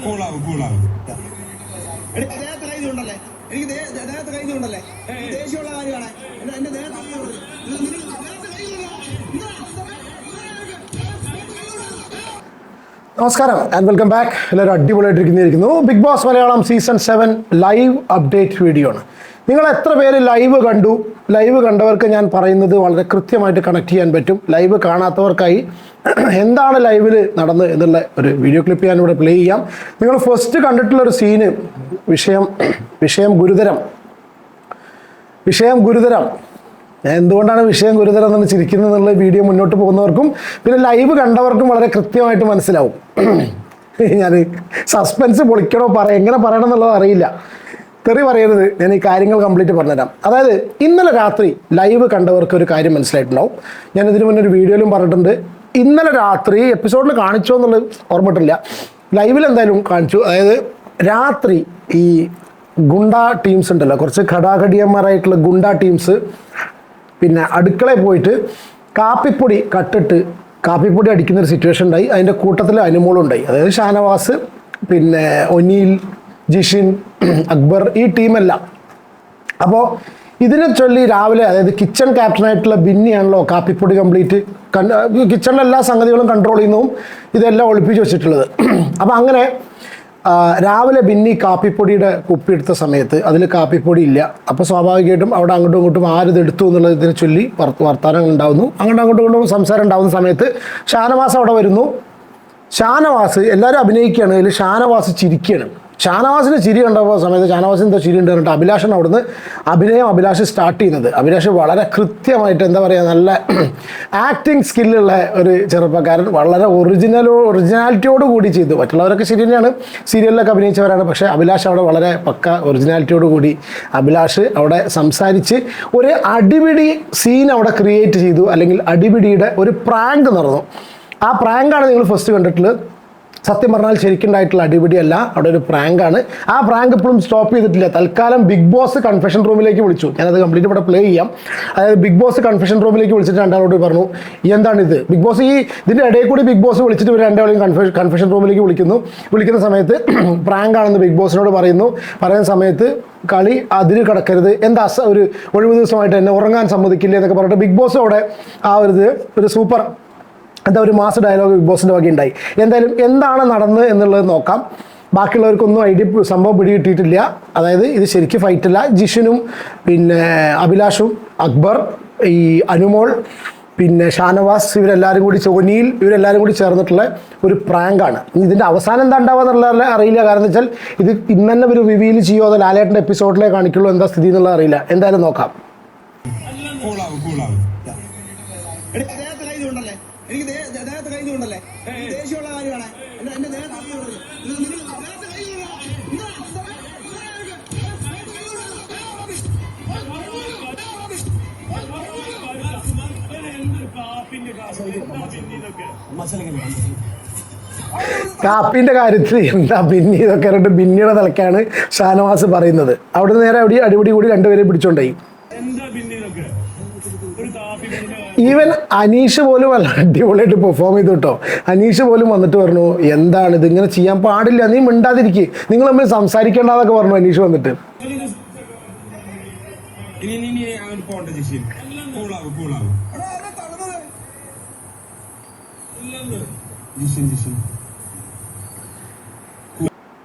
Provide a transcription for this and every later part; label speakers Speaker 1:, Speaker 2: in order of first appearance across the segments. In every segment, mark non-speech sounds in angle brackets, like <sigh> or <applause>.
Speaker 1: കൂളാവും കൂളാവും.
Speaker 2: എടി, ദേഹത്ത് കൈ ഇതുണ്ടല്ലേ എനിക്ക് ദേ- ദേ- ദേഹത്ത് കൈ ഇതുണ്ടല്ലേ എനിക്ക് ദേഷ്യമുള്ള കാര്യമാണ്. എന്റെ ദേഹത്ത്?
Speaker 3: നമസ്കാരം ആൻഡ് വെൽക്കം ബാക്ക് എല്ലാവരും അടിപൊളിയായിട്ടിരിക്കുന്നിരിക്കുന്നു Big Boss Malayalam season seven live update video ആണ്. നിങ്ങൾ എത്ര പേര് ലൈവ് കണ്ടു? ലൈവ് കണ്ടവർക്ക് ഞാൻ പറയുന്നത് വളരെ കൃത്യമായിട്ട് കണക്ട് ചെയ്യാൻ പറ്റും. ലൈവ് കാണാത്തവർക്കായി <clears throat> എന്താണ് ലൈവിൽ നടന്നത് എന്നുള്ള ഒരു വീഡിയോ ക്ലിപ്പ് ഞാനിവിടെ പ്ലേ ചെയ്യാം. നിങ്ങൾ ഫസ്റ്റ് കണ്ടിട്ടുള്ള ഒരു സീന് വിഷയം വിഷയം ഗുരുതരം. വിഷയം ഗുരുതരം. എന്തുകൊണ്ടാണ് വിഷയം ഗുരുതരം എന്ന് ചിരിക്കുന്നത് എന്നുള്ള വീഡിയോ മുന്നോട്ട് പോകുന്നവർക്കും പിന്നെ ലൈവ് കണ്ടവർക്കും വളരെ കൃത്യമായിട്ട് മനസ്സിലാവും. <clears throat> ഞാൻ സസ്പെൻസ് പൊളിക്കണോ പറ എങ്ങനെ പറയണം എന്നുള്ളത് അറിയില്ല. തെറി പറയരുത്. ഞാൻ ഈ കാര്യങ്ങൾ കംപ്ലീറ്റ് പറഞ്ഞുതരാം. അതായത് ഇന്നലെ രാത്രി ലൈവ് കണ്ടവർക്ക് ഒരു കാര്യം മനസ്സിലായിട്ടുണ്ടാവും. ഞാൻ ഇതിനു മുന്നേ ഒരു വീഡിയോയിലും പറഞ്ഞിട്ടുണ്ട്. ഇന്നലെ രാത്രി എപ്പിസോഡിൽ കാണിച്ചോ എന്നുള്ളത് ഓർമ്മിട്ടില്ല ലൈവിൽ എന്തായാലും കാണിച്ചു. അതായത് രാത്രി ഈ ഗുണ്ട ടീംസ് ഉണ്ടല്ലോ. കുറച്ച് ഘടാഘടിയന്മാരായിട്ടുള്ള ഗുണ്ട ടീംസ് പിന്നെ അടുക്കളയിൽ പോയിട്ട് കാപ്പിപ്പൊടി കട്ടിട്ട് കാപ്പിപ്പൊടി അടിക്കുന്ന ഒരു സിറ്റുവേഷൻ ഉണ്ടായി. അതിന്റെ കൂട്ടത്തിൽ അനുമോളുണ്ടായി അതായത് ഷാനവാസ് പിന്നെ ഒനീൽ ജിഷിൻ അക്ബർ ഈ ടീമെല്ലാം. അപ്പോൾ ഇതിനെ ചൊല്ലി രാവിലെ അതായത് കിച്ചൺ ക്യാപ്റ്റനായിട്ടുള്ള ബിന്നിയാണല്ലോ കാപ്പിപ്പൊടി കംപ്ലീറ്റ് കിച്ചണിലെ എല്ലാ സംഗതികളും കൺട്രോൾ ചെയ്യുന്നതും ഇതെല്ലാം ഒളിപ്പിച്ച് വെച്ചിട്ടുള്ളത്. അപ്പോൾ അങ്ങനെ രാവിലെ ബിന്നി കാപ്പിപ്പൊടിയുടെ കുപ്പി എടുത്ത സമയത്ത് അതിൽ കാപ്പിപ്പൊടി ഇല്ല. അപ്പോൾ സ്വാഭാവികമായിട്ടും അവിടെ അങ്ങോട്ടും ഇങ്ങോട്ടും ആരിത് എടുത്തു എന്നുള്ളതിനെ ചൊല്ലി വർ- വർത്തമാനം ഉണ്ടാവുന്നു. അങ്ങോട്ടും അങ്ങോട്ടും ഇങ്ങോട്ടും സംസാരം ഉണ്ടാവുന്ന സമയത്ത് ഷാനവാസ് അവിടെ വരുന്നു. ഷാനവാസ് എല്ലാവരും അഭിനയിക്കുകയാണ്. അതിൽ ഷാനവാസ് ചിരിക്കുകയാണ്. ഷാനവാസിന് ചിരി കണ്ടപ്പോൾ സമയത്ത് ഷാനവാസിന് എന്തോ ചിരി ഉണ്ട് അഭിലാഷൻ അവിടുന്ന് അഭിനയം അഭിലാഷ് സ്റ്റാർട്ട് ചെയ്യുന്നത്. അഭിലാഷ് വളരെ കൃത്യമായിട്ട് എന്താ പറയുക നല്ല ആക്ടിങ് സ്കില്ലുള്ള ഒരു ചെറുപ്പക്കാരൻ. വളരെ ഒറിജിനൽ ഒറിജിനാലിറ്റിയോട് കൂടി ചെയ്തു. മറ്റുള്ളവരൊക്കെ ശരി തന്നെയാണ്. സീരിയലിലൊക്കെ അഭിനയിച്ചവരാണ്. പക്ഷേ അഭിലാഷ് അവിടെ വളരെ പക്ക ഒറിജിനാലിറ്റിയോട് കൂടി അഭിലാഷ് അവിടെ സംസാരിച്ച് ഒരു അടിപിടി സീൻ അവിടെ ക്രിയേറ്റ് ചെയ്തു. അല്ലെങ്കിൽ അടിപിടിയുടെ ഒരു പ്രാങ്ക് നടന്നു. ആ പ്രാങ്കാണ് നിങ്ങൾ ഫസ്റ്റ് കണ്ടിട്ടുള്ളത്. സത്യം പറഞ്ഞാൽ ശരിക്കുണ്ടായിട്ടുള്ള അടിപിടിയല്ല. അവിടെ ഒരു പ്രാങ്കാണ്. ആ പ്രാങ്ക് ഇപ്പോഴും സ്റ്റോപ്പ് ചെയ്തിട്ടില്ല. തൽക്കാലം ബിഗ് ബോസ് കൺഫെഷൻ റൂമിലേക്ക് വിളിച്ചു. ഞാനത് കംപ്ലീറ്റ് ഇവിടെ പ്ലേ ചെയ്യാം. അതായത് ബിഗ് ബോസ് കൺഫെഷൻ റൂമിലേക്ക് വിളിച്ചിട്ട് രണ്ടാളോട് പറഞ്ഞു എന്താണിത് ബിഗ് ബോസ് ഈ ഇതിന്റെ ഇടയിൽ കൂടി ബിഗ് ബോസ് വിളിച്ചിട്ട് ഇവർ രണ്ടാളെയും കൺഫെഷൻ കൺഫെഷൻ റൂമിലേക്ക് വിളിക്കുന്നു. വിളിക്കുന്ന സമയത്ത് <clears throat> പ്രാങ്ക് ആണെന്ന് ബിഗ് ബോസിനോട് പറയുന്നു. പറയുന്ന സമയത്ത് കളി അതിര് കിടക്കരുത്. എന്താ ഒരു ഒഴിവ് ദിവസമായിട്ട് എന്നെ ഉറങ്ങാൻ സമ്മതിക്കില്ല? എന്നൊക്കെ പറഞ്ഞിട്ട് ബിഗ് ബോസ് അവിടെ ആ ഒരു ഒരു സൂപ്പർ എന്താ ഒരു മാസ ഡയലോഗ് ബിഗ് ബോസിന്റെ വക ഉണ്ടായി. എന്തായാലും എന്താണ് നടന്നത് എന്നുള്ളത് നോക്കാം. ബാക്കിയുള്ളവർക്കൊന്നും ഐഡിയ സംഭവം പിടികിട്ടിയിട്ടില്ല. അതായത് ഇത് ശരിക്കും ഫൈറ്റല്ല ജിഷിനും പിന്നെ അഭിലാഷും അക്ബർ ഈ അനുമോൾ പിന്നെ ഷാനവാസ് ഇവരെല്ലാവരും കൂടി സോനിയിൽ ഇവരെല്ലാവരും കൂടി ചേർന്നിട്ടുള്ള ഒരു പ്രാങ്കാണ്. ഇതിന്റെ അവസാനം എന്താ ഉണ്ടാവുക എന്നുള്ള അറിയില്ല. കാരണം വെച്ചാൽ ഇത് ഇന്ന് തന്നെ ഒരു റിവീൽ ചെയ്യുമോ അതോ ലാലേട്ടന്റെ എപ്പിസോഡിലേ കാണിക്കുള്ളൂ എന്താ സ്ഥിതി എന്നുള്ളത് അറിയില്ല. എന്തായാലും നോക്കാം.
Speaker 2: എനിക്ക് ദേഹത്തെ കൈ ഉണ്ടല്ലേ എനിക്ക് ദേഹത്തെ കൈ ഉണ്ടല്ലേ ദേഷ്യമുള്ള കാര്യമാണ് എന്റെ എന്റെ
Speaker 3: കാപ്പിന്റെ കാര്യത്തിൽ എന്താ ബിന്നി ഇതൊക്കെ രണ്ട് ബിന്നിയുടെ നിലക്കാണ് ഷാനവാസ് പറയുന്നത് അവിടുന്ന് നേരെ അവിടെ അടിപൊളി കൂടി രണ്ടുപേരെ പിടിച്ചോണ്ടായി എന്താ ഈവൻ അനീഷ് പോലും അല്ല അടിപൊളിയായിട്ട് പെർഫോം ചെയ്തു കേട്ടോ അനീഷ് പോലും വന്നിട്ട് പറഞ്ഞു എന്താണ് ഇത്? ഇങ്ങനെ ചെയ്യാൻ പാടില്ല. നീ മിണ്ടാതിരിക്കേ. നിങ്ങൾ തമ്മിൽ സംസാരിക്കേണ്ടതൊക്കെ പറഞ്ഞു അനീഷ് വന്നിട്ട്.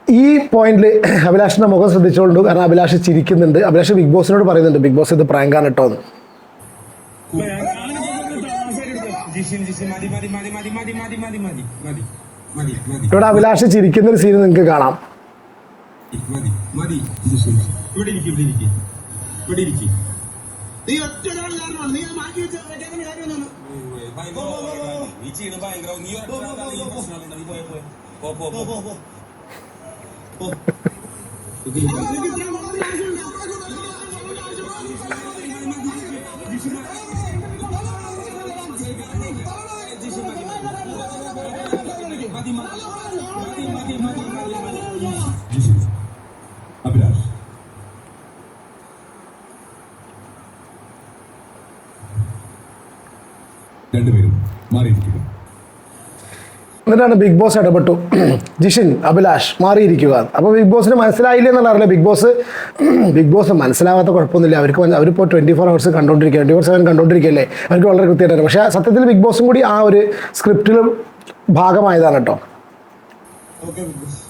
Speaker 3: ഈ പോയിന്റിൽ അഭിലാഷിന്റെ മുഖം ശ്രദ്ധിച്ചോണ്ട് കാരണം അഭിലാഷ് ചിരിക്കുന്നുണ്ട്. അഭിലാഷ് ബിഗ് ബോസിനോട് പറയുന്നുണ്ട്. ബിഗ് ബോസ് ഇത് പ്രാങ്കാണ് കേട്ടോ എന്ന്.
Speaker 1: ജിഷിൻ ജിഷിൻ മതി മതി മതി മതി മതി മതി മതി മതി മതി മതി മതി
Speaker 3: ഇവിടെ അഭിലാഷ് ചിരിക്കുന്ന ഒരു സീൻ നിങ്ങൾക്ക് കാണാം
Speaker 1: മതി മതി ജിഷിൻ ഇവിടെ ഇരിക്കും ഇവിടെ ഇരിക്കും ഇവിടെ ഇരിക്കും
Speaker 2: നീ ഒറ്റ ഒരാൾ കാരണമാണ് നീ അത് മാറ്റി വെച്ച വെച്ചേക്കുന്ന കാര്യം ഒന്നാണ്
Speaker 1: നീ ചെയ്യുന്ന ഭയങ്കര നീ ഒരാളാണ് ഈ പ്രശ്നമുണ്ട് നീ പോയ പോയ പോ പോ പോ പോ
Speaker 2: നിനക്ക് ഇത്രയും വളരെ ആവശ്യമുണ്ട്
Speaker 3: എന്നിട്ടാണ് ബിഗ് ബോസ് ഇടപെട്ടു. ജിഷിൻ അഭിലാഷ് മാറിയിരിക്കുക. അപ്പോൾ ബിഗ് ബോസിന് മനസ്സിലായില്ല എന്നുള്ള അറിയില്ല. ബിഗ് ബോസ് ബിഗ് ബോസ് മനസ്സിലാവാത്ത കുഴപ്പമൊന്നുമില്ല. അവർക്ക് അവരിപ്പോൾ ട്വന്റി ഫോർ അവേഴ്സ് കണ്ടുകൊണ്ടിരിക്കുക ട്വന്റി ഫോർ സെവൻ കണ്ടുകൊണ്ടിരിക്കുകയല്ലേ അവർക്ക് വളരെ കൃത്യമായിട്ടാണ് പക്ഷേ സത്യത്തിൽ ബിഗ് ബോസും കൂടി ആ ഒരു സ്ക്രിപ്റ്റിലും ഭാഗമായതാണ് കേട്ടോ.
Speaker 2: Okay Big Boss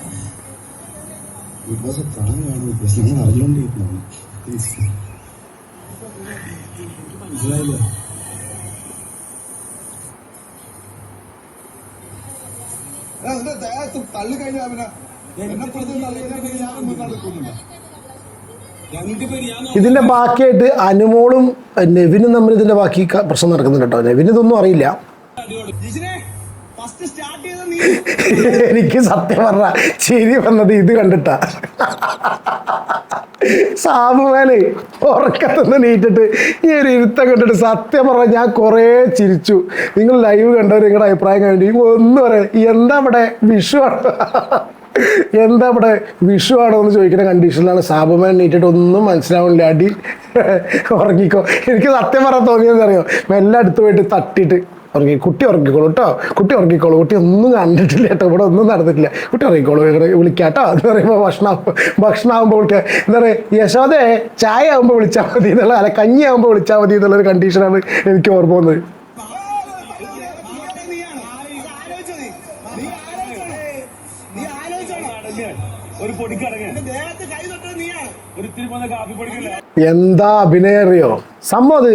Speaker 2: Big Boss ഞങ്ങൾ അറിഞ്ഞുകൊണ്ടിരിക്കുന്നതാണ് മനസ്സിലായില്ലേ? പിന്നെ എന്നെ ഞാൻ
Speaker 3: ഇതിന്റെ ബാക്കിയായിട്ട് അനുമോളും നെവിനും തമ്മിൽ ഇതിന്റെ ബാക്കി പ്രശ്നം നടക്കുന്നുണ്ട് കേട്ടോ. നെവിന് ഇതൊന്നും അറിയില്ല എനിക്ക് സത്യം പറഞ്ഞ ചിരി വന്നത് ഇത് കണ്ടിട്ടാ. സാബുമാനെ ഉറക്കത്തുനിന്ന് നീറ്റിട്ട് ഈ ഒരു ഇരുത്തം കണ്ടിട്ട് സത്യം പറഞ്ഞാൽ ഞാൻ കുറേ ചിരിച്ചു. നിങ്ങൾ ലൈവ് കണ്ടവർ നിങ്ങളുടെ അഭിപ്രായം കഴിഞ്ഞു ഒന്നും പറയാം എന്താ ഇവിടെ വിഷു ആണ്? എന്താ ഇവിടെ വിഷു ആണോ എന്ന് ചോദിക്കുന്ന കണ്ടീഷനിലാണ് സാബുമാൻ നീറ്റിട്ട് ഒന്നും മനസ്സിലാവുന്നില്ല. അടി. ഉറങ്ങിക്കോ. എനിക്ക് സത്യം പറയാൻ തോന്നിയെന്ന് അറിയോ? മെല്ലെ അടുത്ത് പോയിട്ട് തട്ടിയിട്ട് ഉറങ്ങി കുട്ടി ഉറങ്ങിക്കോളൂ കേട്ടോ കുട്ടി ഉറങ്ങിക്കോളൂ. കുട്ടി ഒന്നും കണ്ടിട്ടില്ല കേട്ടോ ഇവിടെ ഒന്നും നടന്നിട്ടില്ല. കുട്ടി ഉറങ്ങിക്കോളൂ. വിളിക്കാട്ടോ എന്ന് പറയുമ്പോൾ ഭക്ഷണം ഭക്ഷണം ആകുമ്പോൾ വിളിക്കുക എന്താ പറയുക യശോദേ ചായ ആകുമ്പോൾ വിളിച്ചാൽ മതി എന്നുള്ള അല്ല കഞ്ഞി ആകുമ്പോൾ വിളിച്ചാൽ മതി എന്നുള്ളൊരു കണ്ടീഷനാണ് എനിക്ക് ഓർമ്മ വന്നത്.
Speaker 1: ഒരു
Speaker 3: എന്താ അഭിനയറിയോ സംഭവം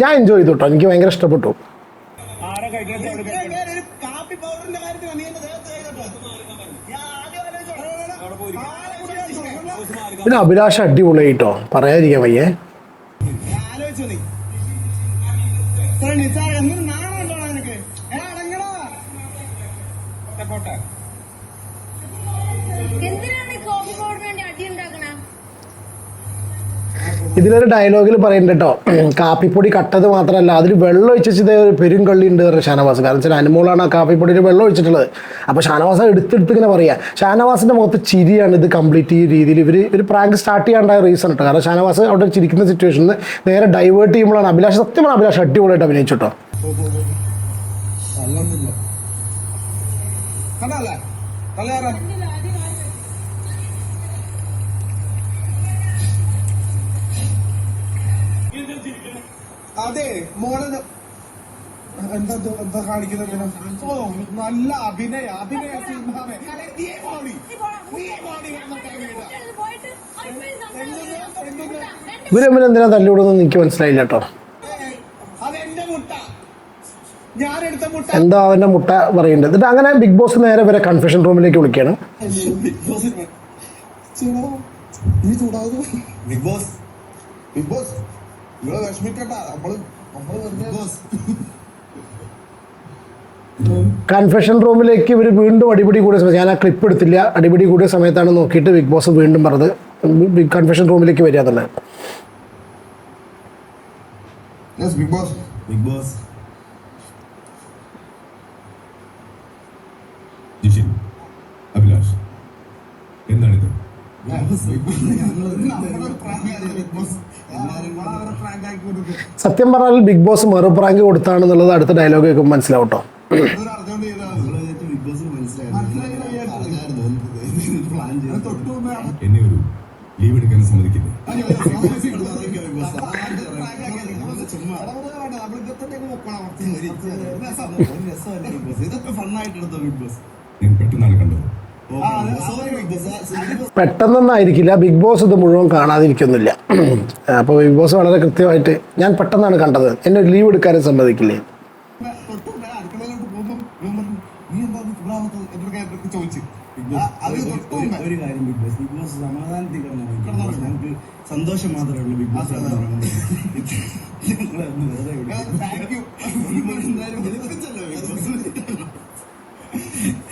Speaker 3: ഞാൻ എൻജോയ് ചെയ്തു കേട്ടോ എനിക്ക് ഭയങ്കര ഇഷ്ടപ്പെട്ടു
Speaker 1: ആരാ കഴിക്കണത് അവിടെ
Speaker 2: ഇത്രയും നേരം ഒരു കാപ്പി പൗഡറിന്റെ കാര്യത്തിൽ
Speaker 3: പിന്നെ അഭിലാഷ് അടിപൊളി കേട്ടോ. പറയാതിരിക്കാൻ വയ്യേ.
Speaker 2: ഞാൻ ആലോചിച്ചു നീ. ഇത്ര
Speaker 3: ഇതിലൊരു ഡയലോഗിൽ പറയുന്നുണ്ട് കേട്ടോ കാപ്പിപ്പൊടി കട്ടത് മാത്രമല്ല അതിൽ വെള്ളം ഒഴിച്ചത് ഒരു പെരും കള്ളി ഉണ്ട് പറഞ്ഞ ഷാനവാസ്. കാരണം വെച്ചാൽ അനുമോളാണ് ആ കാപ്പിപ്പൊടിയിൽ വെള്ളം ഒഴിച്ചിട്ടുള്ളത്. അപ്പോൾ ഷാനവാസ് എടുത്തെടുത്ത് ഇങ്ങനെ പറയാ. ഷാനവാസിന്റെ മുഖത്ത് ചിരിയാണ് ഇത് കംപ്ലീറ്റ് ഈ രീതിയിൽ ഇവർ ഒരു പ്രാങ്ക് സ്റ്റാർട്ട് ചെയ്യാണ്ടായ റീസൺ കേട്ടോ കാരണം ഷാനവാസ് അവിടെ ചിരിക്കുന്ന സിറ്റുവേഷനിൽ നേരെ ഡൈവേർട്ട് ചെയ്യുമ്പോഴാണ് അഭിലാഷ് സത്യമാണ് അഭിലാഷ് അടിപൊളിയായിട്ട് അഭിനയിച്ചു കേട്ടോ
Speaker 2: കണ്ടല്ലേ അതെ മോളെ എന്താ എന്താ കാണിക്കുന്നത് ഓ നല്ല അഭിനയ അഭിനയ സിനിമ വീടാ.
Speaker 3: എന്തിനാ തല്ലുകൂടുന്നത് എനിക്ക് മനസ്സിലായില്ല കേട്ടോ. എന്താ അവന്റെ മുട്ട പറയണ്ടത്? എന്നിട്ട് അങ്ങനെ ബിഗ് ബോസ് നേരെ വരെ കൺഫ്യൂഷൻ റൂമിലേക്ക് വിളിക്കാണ്
Speaker 2: Big Boss. Big Boss. Big വിഷമിക്കണ്ട. നമ്മൾ നമ്മൾ
Speaker 3: കൺഫെഷൻ റൂമിലേക്ക് ഇവർ വീണ്ടും അടിപിടി കൂടിയ സമയത്ത് ഞാൻ ആ ക്ലിപ്പ് എടുത്തില്ല. അടിപിടി കൂടിയ സമയത്താണ് നോക്കിയിട്ട് ബിഗ് ബോസ് വീണ്ടും പറഞ്ഞത്. കൺഫെഷൻ റൂമിലേക്ക് വരിക
Speaker 2: തന്നെ. Big Boss Big Boss
Speaker 4: Jishin Abhilash എന്താണിത്
Speaker 3: സത്യം പറഞ്ഞാൽ ബിഗ് ബോസ് മറുപ്രാങ്ക് കൊടുത്താണെന്നുള്ളത് അടുത്ത ഡയലോഗ് കേൾക്കുമ്പോൾ മനസ്സിലാവും കേട്ടോ
Speaker 4: എന്നെ ഒരു ലീവ് എടുക്കാൻ സമ്മതിക്കില്ലേ?
Speaker 2: ഇതൊക്കെ ഫണ്ണായിട്ടെടുത്ത ബിഗ് ബോസ്
Speaker 4: ഞാൻ പെട്ടെന്നാണ് കണ്ടത്.
Speaker 2: സോറി ബിഗ് ബോസ്
Speaker 3: പെട്ടെന്നൊന്നായിരിക്കില്ല. ബിഗ് ബോസ് ഇത് മുഴുവൻ കാണാതിരിക്കുന്നില്ല. അപ്പോൾ ബിഗ് ബോസ് വളരെ കൃത്യമായിട്ട് ഞാൻ പെട്ടെന്നാണ് കണ്ടത്. എന്നെ ലീവ് എടുക്കാനും സമ്മതിക്കില്ലേ?
Speaker 2: തൊട്ടു ഞാൻ അടുക്കളയിലോട്ട് പോകുമ്പം ഇവൻ നീ എന്താ ഇത് ചൂടാവാത്തത്?" എന്നൊക്കെ എന്നൊക്കെ ചോദിച്ചു അത്
Speaker 5: ഒരു കാര്യം ബിഗ് ബോസ്. ബിഗ് ബോസ് സമാധാനത്തിൽ കിടന്നു ഞങ്ങൾക്ക് സന്തോഷം മാത്രമേ ഉള്ളൂ ബിഗ് ബോസ് ഞങ്ങളെ ഒന്ന് വെറുതെ <laughs> <laughs> വിടും.
Speaker 2: ആ, thank you. എന്തായാലും വിളിപ്പിച്ചല്ലോ ബിഗ് ബോസ്.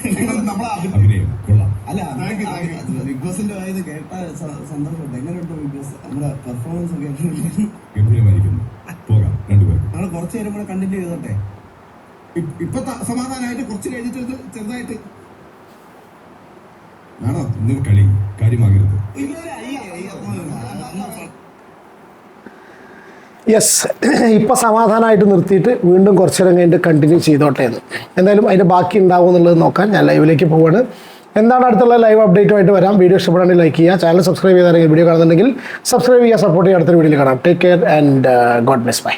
Speaker 2: നിങ്ങൾ നമ്മളെ അഭി-
Speaker 4: അഭിനയം. കൊള്ളാം.
Speaker 5: അല്ല ബിഗ് ബോസിന്റെ വായത് കേട്ട സ- സന്തോഷമുണ്ട് എങ്ങനെയുണ്ട് ബിഗ് ബോസ് നമ്മുടെ പെർഫോമൻസ് ഒക്കെ എങ്ങനെയുണ്ട്?
Speaker 4: ഗംഭീരമായിരിക്കുന്നു. പോകാം
Speaker 5: നമ്മൾ കുറച്ച് നേരം കൂടെ കണ്ടിന്യൂ ചെയ്തോട്ടെ.
Speaker 2: ഇ- ഇപ്പൊ ത- സമാധാനമായിട്ട് കുറച്ച് കഴിഞ്ഞിട്ട് ചെറുതായിട്ട്.
Speaker 4: വേണോ? ഇന്ന് കളി കാര്യമാകരുത്.
Speaker 3: യെസ് <clears throat> ഇപ്പൊ സമാധാനമായിട്ട് നിർത്തിയിട്ട് വീണ്ടും കുറച്ചു നേരം കഴിഞ്ഞിട്ട് കണ്ടിന്യൂ ചെയ്തോട്ടെ എന്ന്. എന്തായാലും അതിന്റെ ബാക്കി ഉണ്ടാവും എന്നുള്ളത് നോക്കാൻ ഞാൻ ലൈവിലേക്ക് പോവാണ്. എന്താണ് അടുത്തുള്ള ലൈവ് അപ്ഡേറ്റുമായിട്ട് വരാം. വീഡിയോ ഇഷ്ടപ്പെടാണെങ്കിൽ ലൈക്ക് ചെയ്യുക. ചാനൽ സബ്സ്ക്രൈബ് ചെയ്താണെങ്കിൽ വീഡിയോ കാണുന്നുണ്ടെങ്കിൽ സബ്സ്ക്രൈബ് ചെയ്യുക. സപ്പോർട്ട് ചെയ്യുക അടുത്തൊരു വീഡിയോയിൽ കാണാം. Take care and God bless bye